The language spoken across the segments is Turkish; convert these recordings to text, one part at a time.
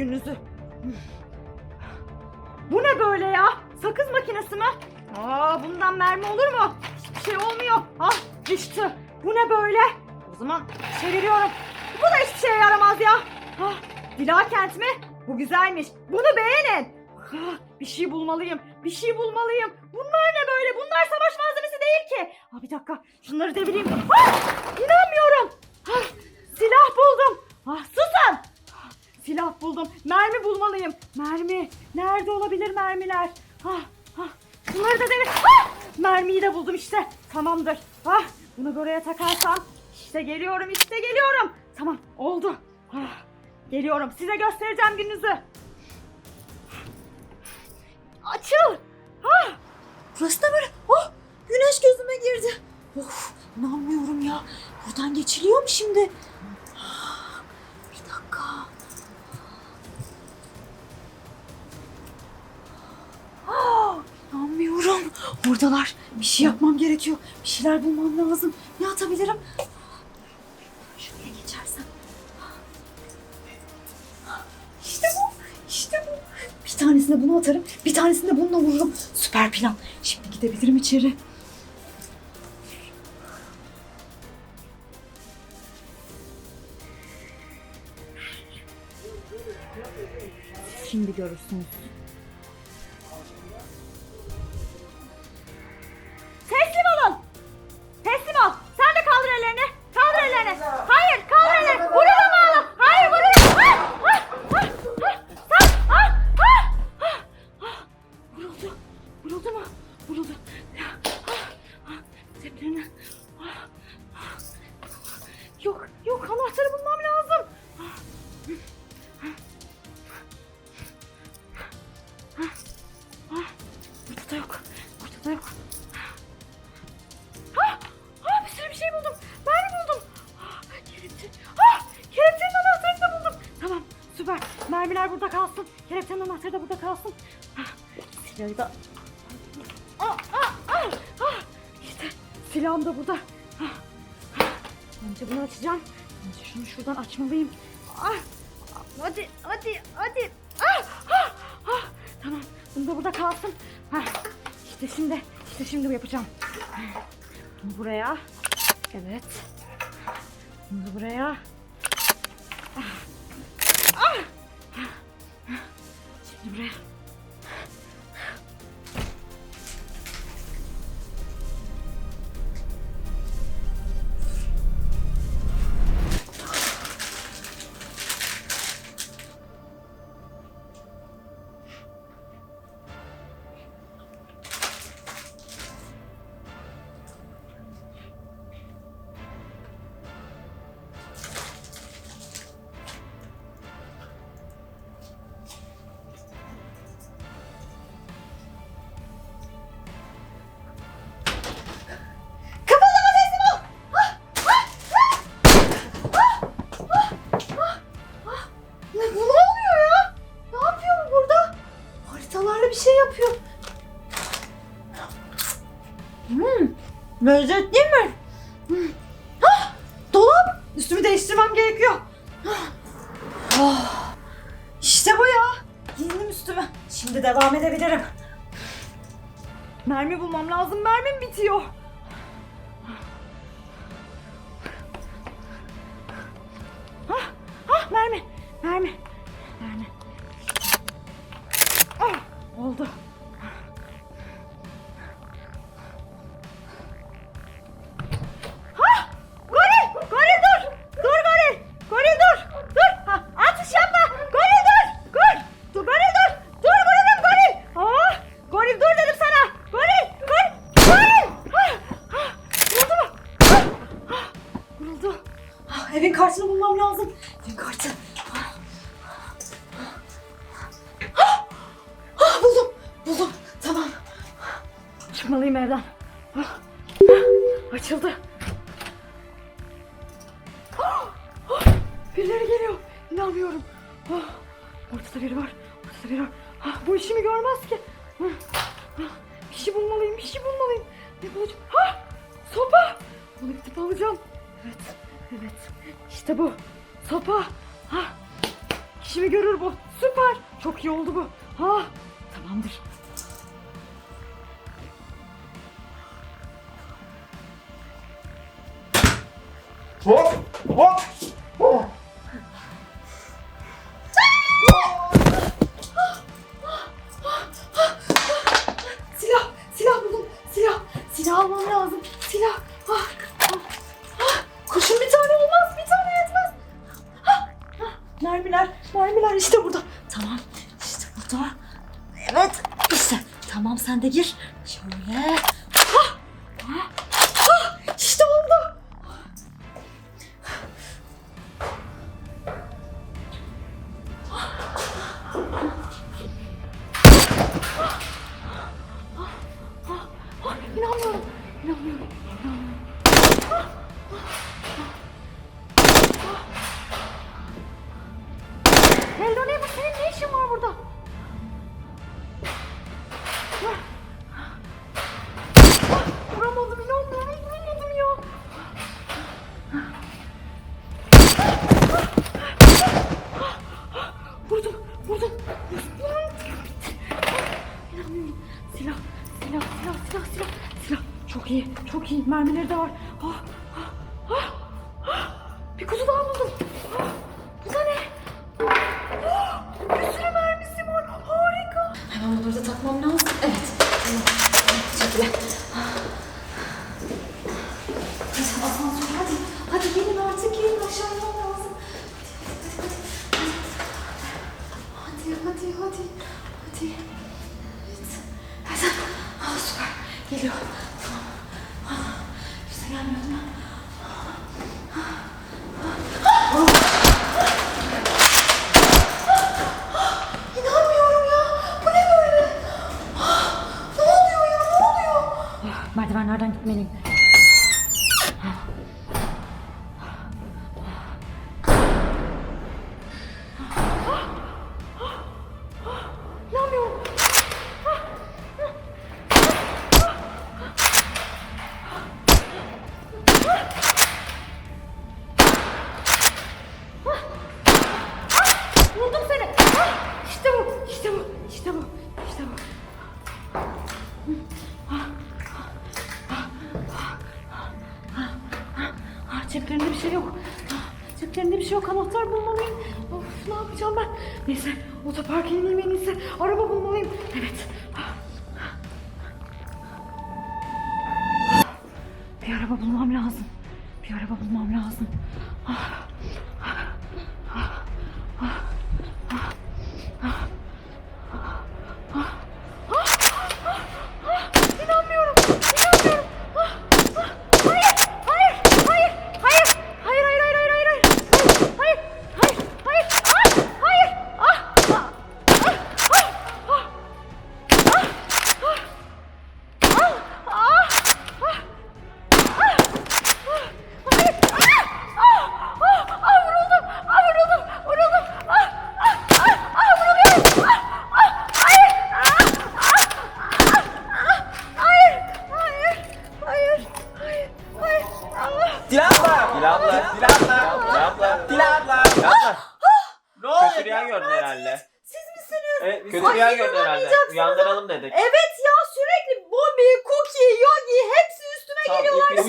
Gününüzü. Bu ne böyle ya? Sakız makinesi mi? Aa bundan mermi olur mu? Hiçbir şey olmuyor. Ah düştü. Bu ne böyle? O zaman çeviriyorum. Bu da hiçbir şeye yaramaz ya. Ah, Dila kent mi? Bu güzelmiş. Bunu beğenin. Ah, bir şey bulmalıyım. Bir şey bulmalıyım. Bunlar ne böyle? Bunlar savaş malzemesi değil ki. Aa, bir dakika. Şunları devireyim. Ah, inanmıyorum. Buldum. Mermi bulmalıyım. Mermi. Nerede olabilir mermiler? Ah, ah. Bunları da devir. Ah, mermiyi de buldum işte. Tamamdır. Ah, bunu buraya takarsam. İşte geliyorum, işte geliyorum. Tamam, oldu. Ah, geliyorum. Size göstereceğim gününüzü. Açıl. Ah, Burası da böyle. Oh güneş gözüme girdi. Of inanmıyorum ya. Buradan geçiliyor mu şimdi? Ah, Bir dakika. Ah, Oradalar. Bir şey yapmam gerekiyor. Bir şeyler bulmam lazım. Ne atabilirim? Şuraya geçersem. İşte bu. İşte bu. Bir tanesine bunu atarım. Bir tanesini de bununla vururum. Süper plan. Şimdi gidebilirim içeri. Şimdi görürsünüz. Süper. Mermiler burada kalsın. Kelepçenin anahtarı da burada kalsın. Ha! Silahı da... Aa, aa, aa, aa! İşte silahım da burada. Ha! Ha! Önce bunu açacağım. Önce şunu şuradan açmalıyım. Ah! Hadi, hadi, hadi. Ah! Ah! Ah! Tamam. Bunu da burada kalsın. Hah. İşte şimdi, işte şimdi yapacağım. Bunu buraya. Evet. Bunu buraya. Şimdi buraya. Lezzetli mi? Hmm. Ah, dolap. Üstümü değiştirmem gerekiyor. Ah, işte bu ya. Giyindim üstümü. Şimdi devam edebilirim. Mermi bulmam lazım. Mermim bitiyor. Ah, ah mermi. Mermi. Mermi. Ah, oldu. Ah, evin kartını bulmam lazım. Evin kartı. Ah, ah, ah, buldum. Buldum. Tamam. Çıkmalıyım evden. Ah, ah, Açıldı. Ah, ah, Birileri geliyor. İnanmıyorum. Ah, Ortada biri var. Ortada biri var. Ah, Bu işimi görmez ki. Ah, ah, Bir şey bulmalıyım. Bir şey bulmalıyım. Ne bulacağım? Ha! Sopa! Bunu gidip alacağım. Evet. Evet. İşte bu. Sopa. Ha! İşimi görür bu. Süper. Çok iyi oldu bu. Ha, tamamdır. Hop! Hop! Hop! Silah, silah buldum. Silah, silah almam lazım. Silah. Ah, Kurşun bir tane olmaz, bir tane yetmez. Ah, ah. Mermiler, mermiler işte burada. Tamam, işte burada. Evet, işte. Tamam sen de gir. Şöyle. Bak senin ne işin var burada? Vuramadım inanmıyorum vuramadım ya. Vurdum vurdum. İnanmıyorum. Silah silah silah silah silah silah. Çok iyi çok iyi mermileri de var. Ah, ah, meaning. 아! Ceplerinde bir şey yok. Ceplerinde bir şey yok. Anahtar bulmalıyım. Of ne yapacağım ben? Neyse otoparka ineyim en iyisi. Araba bulmalıyım. Evet. Bir araba bulmam lazım. Bir araba bulmam lazım. Ah.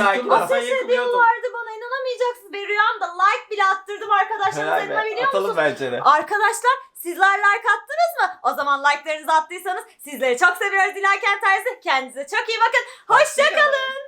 Bir sakin ol. Ateş ediyorlardı bana inanamayacaksınız. Ben rüyamda like bile attırdım arkadaşlar. Helal be. biliyor Atalım musunuz? bence de. Arkadaşlar sizler like attınız mı? O zaman like'larınızı attıysanız sizleri çok seviyoruz Dilaken Terzi. Kendinize çok iyi bakın. Hoşçakalın.